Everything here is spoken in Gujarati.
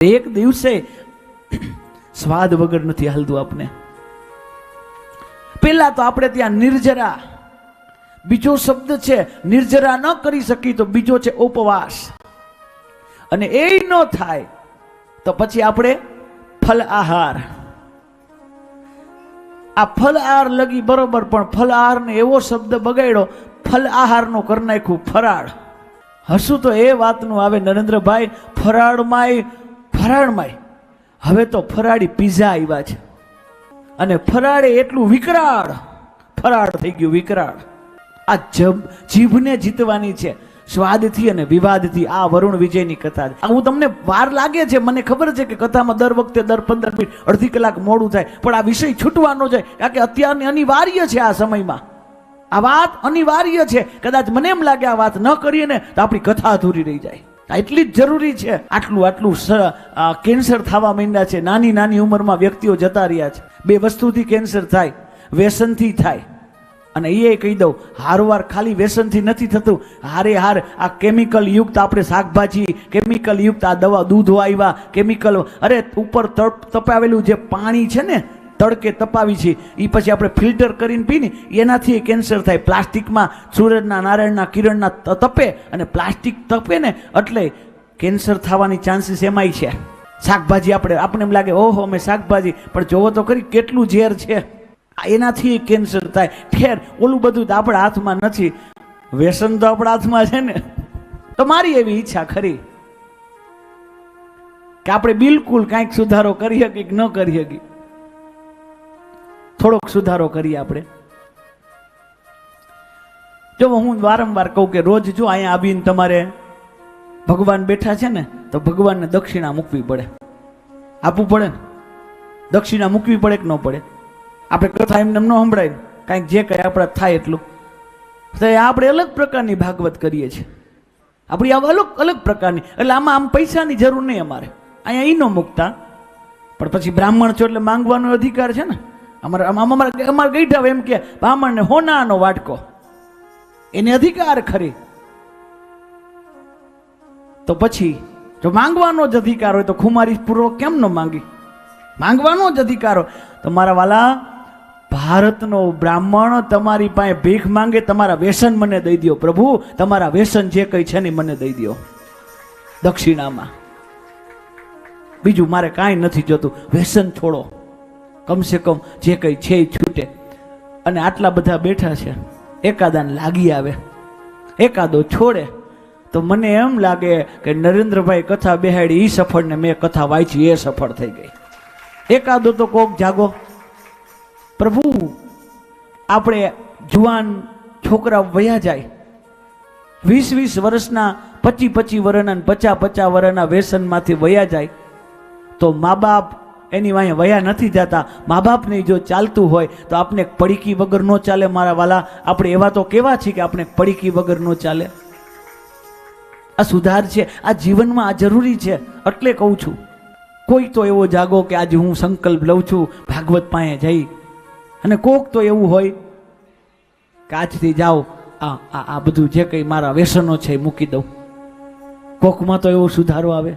એક દિવસે સ્વાદ વગર નથી હાલતું આપને. પેલા તો આપણે ત્યાં નિર્જરા, બીજો શબ્દ છે નિર્જરા ન કરી શકી તો બીજો છે ઉપવાસ. અને એ ન થાય તો પછી આપણે ફલ આહાર. આ ફલ આહાર લગી બરોબર, પણ ફલ આહારને એવો શબ્દ બગાડ્યો, ફલ આહારનો કરી નાખ્યું ફરાળ. હશું તો એ વાતનું આવે, નરેન્દ્રભાઈ, ફરાળમાંય ફરાળમાંય. હવે તો ફરાળી પીઝા આવ્યા છે. અને ફરાળે એટલું વિકરાળ. ફરાળ થઈ ગયું વિકરાળ. આ જબ, જીભને જીતવાની છે. સ્વાદથી અને વિવાદથી આ વરુણ વિજયની કથા. આ હું તમને વાર લાગે છે, મને ખબર છે કે કથામાં દર વખતે દર પંદર મિનિટ અડધી કલાક મોડું થાય. પણ આ વિષય છૂટવાનો છે, કારણ કે અત્યારની અનિવાર્ય છે આ સમયમાં. આ વાત અનિવાર્ય છે. કદાચ મને એમ લાગે આ વાત ન કરીએ ને, તો આપણી કથા અધૂરી રહી જાય. એટલી જ જરૂરી છે. આટલું આટલું કેન્સર થવા માંડ્યા છે. નાની નાની ઉંમરમાં વ્યક્તિઓ જતા રહ્યા છે. બે વસ્તુથી કેન્સર થાય, વ્યસનથી થાય. અને એ કહી દઉં, હારવાર ખાલી વ્યસનથી નથી થતું. હારે, હાર, આ કેમિકલ યુક્ત આપણે શાકભાજી, કેમિકલ યુક્ત આ દવા દૂધો આવ્યા, કેમિકલ, અરે, ઉપર તપ, તપાવેલું જે પાણી છે ને તડકે તપાવી છે. એ પછી આપણે ફિલ્ટર કરીને પીને એનાથી એ કેન્સર થાય. પ્લાસ્ટિકમાં સૂરજના, નારાયણના કિરણના તપે અને પ્લાસ્ટિક તપે ને એટલે કેન્સર થવાની ચાન્સીસ એમાંય છે. શાકભાજી આપણે, આપણને એમ લાગે, ઓહો મેં શાકભાજી. પણ જોવો તો ખરી કેટલું ઝેર છે. એનાથી કેન્સર થાય. ખેર ઓલું બધું તો આપણા હાથમાં નથી. વ્યસન તો આપણા હાથમાં છે ને. તો મારી એવી ઈચ્છા ખરી કે આપણે બિલકુલ કાંઈક સુધારો કરી શકીએ કે ન કરી શકીએ. થોડોક સુધારો કરીએ આપણે. જો હું વારંવાર કહું કે રોજ જો અહીંયા આવીને તમારે ભગવાન બેઠા છે ને, તો ભગવાનને દક્ષિણા મૂકવી પડે. આપવું પડે ને. દક્ષિણા મૂકવી પડે કે ન પડે? આપણે કથા એમને ન સંભળાય કાંઈક જે કંઈ આપણે થાય એટલું. તો એ આપણે અલગ પ્રકારની ભાગવત કરીએ છીએ. આપણી આ અલગ અલગ પ્રકારની. એટલે આમાં આમ પૈસાની જરૂર નહીં અમારે. અહીંયા ઈ ન મૂકતા. પણ પછી બ્રાહ્મણ છો એટલે માંગવાનો અધિકાર છે ને. અમારે અમારા અમારા ગઈઠા એમ કે, બ્રાહ્મણને હોનાનો વાટકો. એને અધિકાર ખરી. તો પછી, જો માંગવાનો જ અધિકાર હોય તો ખુમારી પૂર્વક કેમ ન માંગી? માંગવાનો જ અધિકાર હોય. તો મારા વાલા, ભારતનો બ્રાહ્મણ તમારી પાસે ભીખ માંગે, તમારા વ્યસન મને દઈ દ્યો, પ્રભુ. તમારા વ્યસન જે કંઈ છે ને મને દઈ દ્યો. દક્ષિણામાં. બીજું મારે કાંઈ નથી જોતું. વ્યસન છોડો. કમસે કમ જે કંઈ છે એ છૂટે. અને આટલા બધા બેઠા છે, એકાદાને લાગી આવે, એકાદો છોડે. તો મને એમ લાગે કે નરેન્દ્રભાઈ કથા બેહાડી એ સફળ ને મેં કથા વાંચી, એ સફળ થઈ ગઈ. એકાદો તો કોક જાગો. પ્રભુ, આપણે જુવાન છોકરા વયા જાય. વીસ વીસ વર્ષના પચી પચી વર્ષના પચાસ પચા પચા વર્ષના વ્યસનમાંથી વયા જાય. તો મા બાપ એની વાંહે વયા નથી જતા મા બાપને જો ચાલતું હોય તો આપણે પડીકી વગર ન ચાલે મારા વાલા. આપણે એવા તો કેવા છીએ કે આપણે પડીકી વગર ન ચાલે. આ સુધાર છે, આ જીવનમાં આ જરૂરી છે, એટલે કહું છું. કોઈ તો એવો જાગો કે આજે હું સંકલ્પ લઉં છું, ભાગવત પાસે જઈ. અને કોક તો એવું હોય કે આજથી જાઓ આ આ બધું જે કંઈ મારા વ્યસનો છે એ મૂકી દઉં. કોકમાં તો એવો સુધારો આવે.